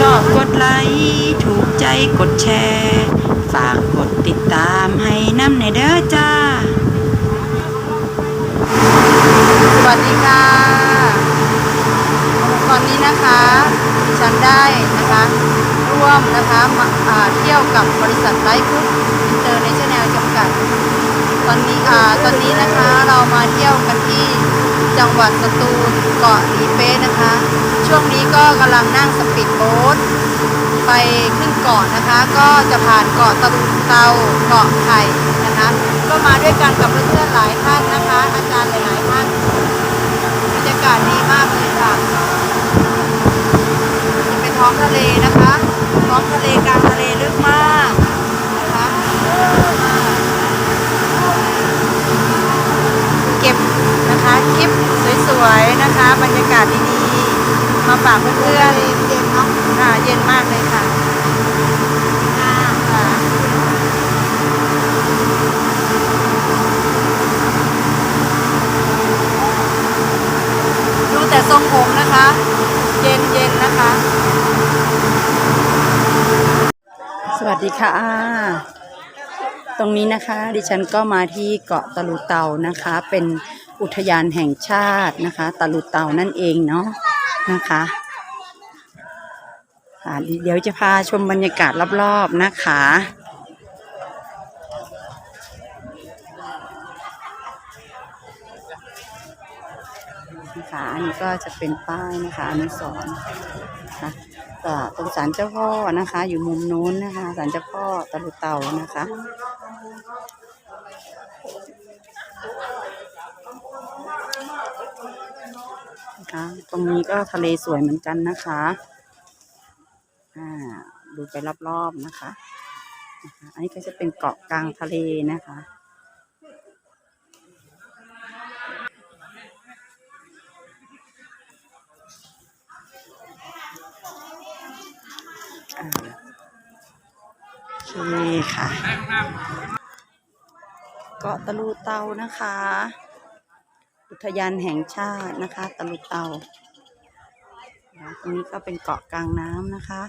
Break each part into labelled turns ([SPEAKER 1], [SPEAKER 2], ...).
[SPEAKER 1] ชอบกดไลค์ถูกใจกดแชร์ ฝากกดติดตามให้น้ำในเด้อจ้า สวัสดีค่ะ ตอนนี้นะคะฉันได้นะคะร่วมนะคะมาาเที่ยวกับบริษัทไลฟ์ฟุตอินเตอร์เนชั่นแนลจำกัด ตอนนี้อ่าตอนนี้นะคะเรามาเที่ยวกัน จังหวัดสตูลเกาะลีเป๊ะนะคะ ช่วงนี้ก็กำลังนั่งสปีดโบ๊ทไปขึ้นเกาะนะคะ ก็จะผ่านเกาะตะลุงเตาเกาะไข่นะคะ ก็มาด้วยกันกับเพื่อนๆหลายท่านนะคะ อาจารย์หลายๆท่านบรรยากาศดีมากเลยค่ะจะเป็นท้องทะเลนะคะท้องทะเลกลางทะเลลึกมากนะคะเก็บนะคะคลิป วยๆนะคะ บรรยากาศดีๆ มาฝากเพื่อนๆเย็นเนาะค่ะ เย็นมากเลยค่ะค่ะดูแต่ทรงผมนะคะ เย็นๆนะคะ สวัสดีค่ะตรงนี้นะคะดิฉันก็มาที่เกาะตะลุเตานะคะเป็น อุทยานแห่งชาตินะคะตะลุเตานั่นเองเนาะนะคะค่ะเดี๋ยวจะพาชมบรรยากาศรอบๆนะคะนะคะอันนี้ก็จะเป็นป้ายนะคะอนุสรณ์นะคะก็ตรงศาลเจ้าพ่อนะคะ อยู่มุมนู้นนะคะศาลเจ้าพ่อตะลุเตานะคะ นะคะ ตรงนี้ก็ทะเลสวยเหมือนกันนะคะ อ่า ดูไปรอบๆนะคะ อันนี้ก็จะเป็นเกาะกลางทะเลนะคะอ่าโอเคค่ะ เกาะตะลูเตานะคะ อุทยานแห่งชาตินะคะตะลุเตาตรงนี้ก็เป็นเกาะกลางน้ำนะคะ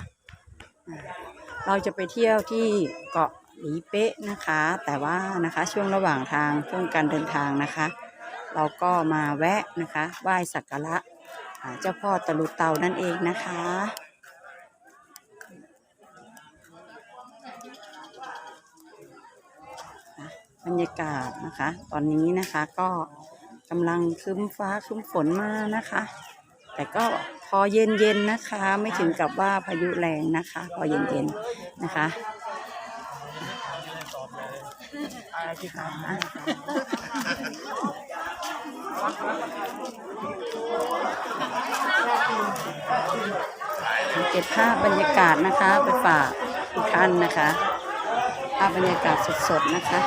[SPEAKER 1] เราจะไปเที่ยวที่เกาะหลีเป๊ะนะคะ แต่ว่านะคะช่วงระหว่างทางช่วงการเดินทางนะคะ เราก็มาแวะนะคะไหว้สักการะเจ้าพ่อตะลุเตานั่นเองนะคะบรรยากาศนะคะ ตอนนี้นะคะก็ กำลังคึ้มฟ้าคึ้มฝนมานะคะ แต่ก็พอเย็นๆนะคะ ไม่ถึงกับว่าพายุแรงนะคะ พอเย็นๆนะคะเก็บภาพบรรยากาศนะคะ ไปฝากทุกท่านนะคะ ภาพบรรยากาศสดๆนะคะ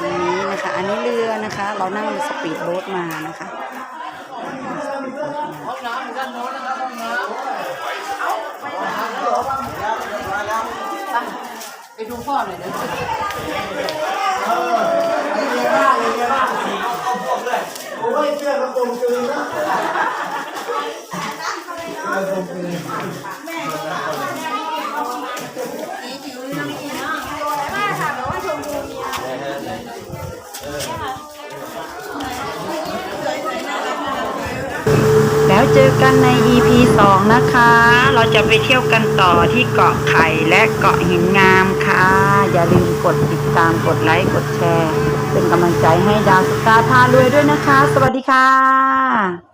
[SPEAKER 1] ตรงนี้นะคะ อันนี้เรือนะคะ เรานั่งสปีดโบ๊ทมานะคะไปดูพ่อหน่อยนะเออเยอะาเลยเยอะมากเอาเอาผมเลย
[SPEAKER 2] ผมไม่เชื่อกระโปรงเกิ
[SPEAKER 1] นะ แล้วเจอกันใน EP 2 นะคะ เราจะไปเที่ยวกันต่อที่เกาะไข่และเกาะหินงามค่ะ อย่าลืมกดติดตามกดไลค์กดแชร์ เป็นกำลังใจให้ดาวสตาร์พารวยด้วยนะคะ สวัสดีค่ะ